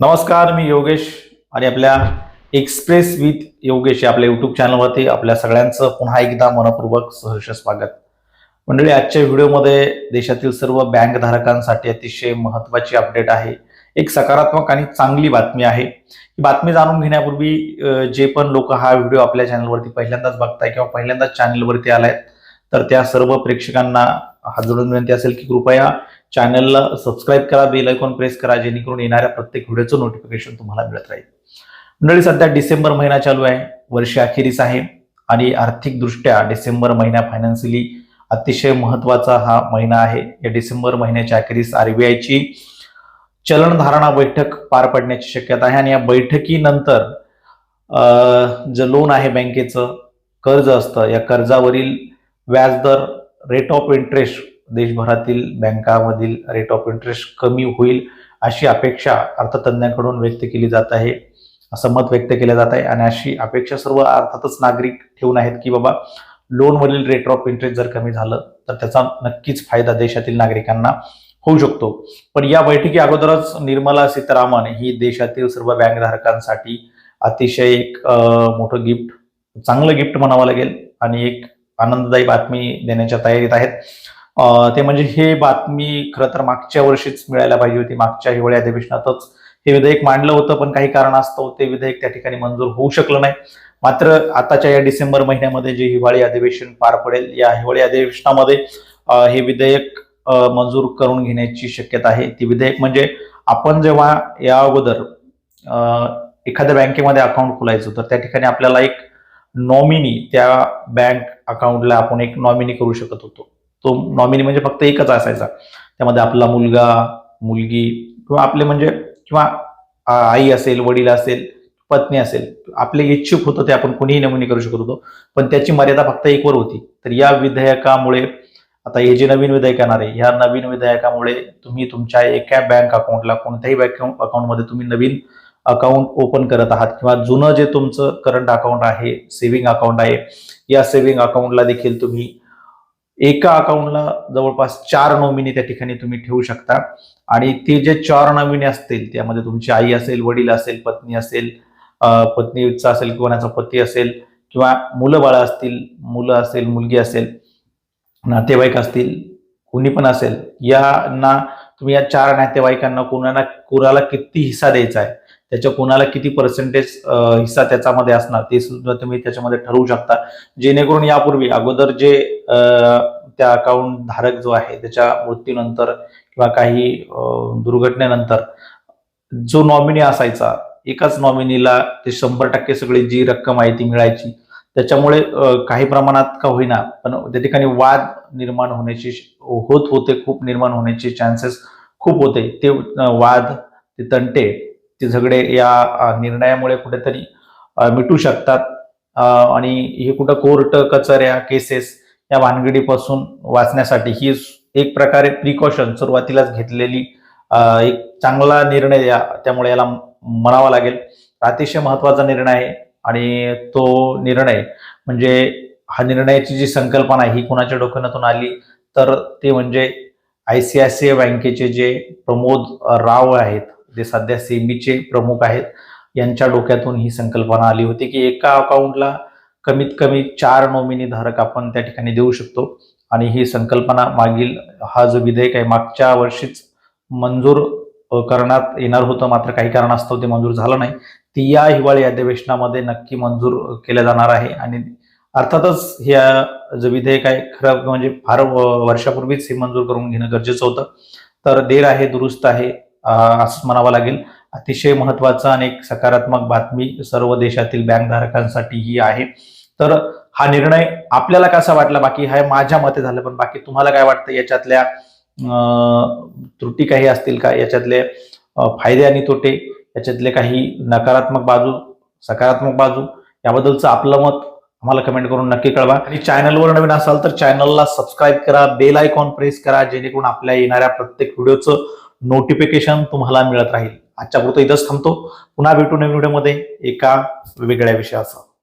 नमस्कार मी योगेश आणि आपल्या एक्सप्रेस विथ योगेश आपल्या युट्यूब चॅनलवरती आपल्या सगळ्यांचं पुन्हा एकदा मनपूर्वक सहर्ष स्वागत. मंडळी आजच्या व्हिडिओमध्ये देशातील सर्व बँक धारकांसाठी अतिशय महत्वाची अपडेट आहे. एक सकारात्मक आणि चांगली बातमी आहे. ही बातमी जाणून घेण्यापूर्वी जे पण लोक हा व्हिडिओ आपल्या चॅनलवरती पहिल्यांदाच बघताय किंवा पहिल्यांदाच चॅनलवरती आलाय तर त्या सर्व प्रेक्षकांना हात जोडून विनंती असेल की कृपया चॅनलला सबस्क्राईब करा बेल आयकॉन प्रेस करा जेणेकरून येणाऱ्या प्रत्येक व्हिडिओचं नोटिफिकेशन तुम्हाला मिळत राहील. मंडळी सध्या डिसेंबर महिना चालू आहे वर्ष अखेरीस आहे आणि आर्थिकदृष्ट्या डिसेंबर महिना फायनान्शियली अतिशय महत्त्वाचा हा महिना आहे. या डिसेंबर महिन्याच्या अखेरीस आरबीआयची चलनधारणा बैठक पार पडण्याची शक्यता आहे आणि या बैठकीनंतर जे लोन आहे बँकेचं कर्ज असतं. या कर्जावरील व्याजदर रेट ऑफ इंटरेस्ट देशभरातील बँकामधील रेट ऑफ इंटरेस्ट कमी होईल अशी अपेक्षा अर्थतज्ञांकडून व्यक्त केली जात आहे. असं मत व्यक्त केलं जात आहे आणि अशी अपेक्षा सर्व अर्थातच नागरिक ठेवून आहेत की बाबा लोनवरील रेट ऑफ इंटरेस्ट जर कमी झालं तर त्याचा नक्कीच फायदा देशातील नागरिकांना होऊ शकतो. पण या बैठकी अगोदरच निर्मला सीतारामन ही देशातील सर्व बँकधारकांसाठी अतिशय एक मोठं गिफ्ट चांगलं गिफ्ट म्हणावं लागेल आणि एक आनंददायी बातमी देण्याच्या तयारीत आहेत. ते म्हणजे हे बातमी खरं तर मागच्या वर्षीच मिळायला पाहिजे होती. मागच्या हिवाळी अधिवेशनातच हे विधेयक मांडलं होतं पण काही कारणास्तव ते विधेयक त्या ठिकाणी मंजूर होऊ शकलं नाही. मात्र आताच्या या डिसेंबर महिन्यामध्ये जे हिवाळी अधिवेशन पार पडेल या हिवाळी अधिवेशनामध्ये हे विधेयक मंजूर करून घेण्याची शक्यता आहे. ती विधेयक म्हणजे आपण जेव्हा या अगोदर एखाद्या बँकेमध्ये अकाउंट खोलायचं तर त्या ठिकाणी आपल्याला एक नॉमिनी त्या बँक अकाउंटला आपण एक नॉमिनी करू शकत होतो. तो नॉमिनी म्हणजे फक्त एकच असायचा. त्यामध्ये आपला मुलगा मुलगी किंवा आपले म्हणजे किंवा आई असेल वडील असेल पत्नी असेल आपले इच्छुक होतं ते आपण कोणीही नमुनी करू शकत होतो. पण त्याची मर्यादा फक्त एकवर होती. तर या विधेयकामुळे आता हे जे नवीन विधेयक येणार आहे ह्या नवीन विधेयकामुळे तुम्ही तुमच्या एका बँक अकाउंटला कोणत्याही बँक अकाउंटमध्ये तुम्ही नवीन अकाउंट ओपन करत आहात. किंवा जुनं जे तुमचं करंट अकाउंट आहे सेव्हिंग अकाउंट आहे या सेव्हिंग अकाउंटला देखील तुम्ही एका अकाउंटला जवळपास चार नॉमिनी त्या ठिकाणी तुम्ही ठेवू शकता. आणि ते जे चार नॉमिनी असतील त्यामध्ये तुमची आई असेल वडील असेल पत्नी असेल पत्नीचा असेल किंवा त्याचा पती असेल किंवा मुलं बाळ असतील मुलं असेल मुलगी असेल नातेवाईक असतील कोणी पण असेल यांना तुम्ही या चार नातेवाईकांना कोणाला कोणाला किती हिस्सा द्यायचा आहे त्याच्या कोणाला किती पर्सेंटेज हिस्सा त्याच्यामध्ये असणार ते सुद्धा तुम्ही त्याच्यामध्ये ठरवू शकता. जेणेकरून यापूर्वी अगोदर जे त्या अकाउंट धारक जो आहे त्याच्या मृत्यूनंतर किंवा काही दुर्घटनेनंतर जो नॉमिनी असायचा एकाच नॉमिनीला ते शंभर टक्के सगळी जी रक्कम आहे ती मिळायची. त्याच्यामुळे काही प्रमाणात का होईना पण त्या ठिकाणी वाद निर्माण होण्याची श- होत होते खूप निर्माण होण्याचे चान्सेस खूप होते. ते वाद ते तंटे ते झगडे या निर्णयामुळे कुठेतरी मिटू शकतात. आणि हे कुठं कोर्ट कचऱ्या केसेस या भानगडीपासून वाचण्यासाठी ही एक प्रकारे प्रिकॉशन सुरुवातीलाच घेतलेली एक चांगला निर्णय या त्यामुळे याला म्हणावा लागेल. अतिशय महत्त्वाचा निर्णय आहे आणि तो निर्णय म्हणजे हा निर्णयाची जी संकल्पना आहे ही कुणाच्या डोक्यातून आली तर ते म्हणजे I C I C I बँकेचे जे प्रमोद राव आहेत जे सध्या सेबीचे प्रमुख आहेत यांच्या डोक्यातून ही संकल्पना आली होती की एका अकाउंटला कमीत कमी चार नॉमिनी धारक आपण त्या ठिकाणी देऊ शकतो. आणि ही संकल्पना मागील हा जो विधेयक आहे मागच्या वर्षीच मंजूर करण्यात येणार होतं. मात्र काही कारणास्तव ते मंजूर झालं नाही. ती या हिवाळी अधिवेशनामध्ये नक्की मंजूर केलं जाणार आहे. आणि अर्थातच हे जे विधेयक आहे खरं म्हणजे फार वर्षापूर्वीच हे मंजूर करून घेणं गरजेचं होतं. तर देर आहे दुरुस्त आहे. असंच असं म्हणावं लागेल. अतिशय महत्त्वाचा आणि एक सकारात्मक बातमी सर्व देशातील बँकधारकांसाठी ही आहे. तर हा निर्णय आपल्याला कसा वाटला? बाकी हा माझ्या मते झालं पण बाकी तुम्हाला काय वाटतं? याच्यातल्या त्रुटी काही असतील का? याच्यातले फायदे आणि तोटे? याच्यातले काही नकारात्मक बाजू सकारात्मक बाजू? याबद्दलचं आपलं मत आम्हाला कमेंट करून नक्की कळवा. आणि चॅनलवर नवीन असाल तर चॅनलला सबस्क्राईब करा बेल आयकॉन प्रेस करा जेणेकरून आपल्या येणाऱ्या प्रत्येक व्हिडिओचं नोटिफिकेशन तुम्हाला मिळत राहील. आजच्या पुरतं इथंच थांबतो. पुन्हा भेटू नवीन व्हिडिओमध्ये एका वेगळ्या विषयाचं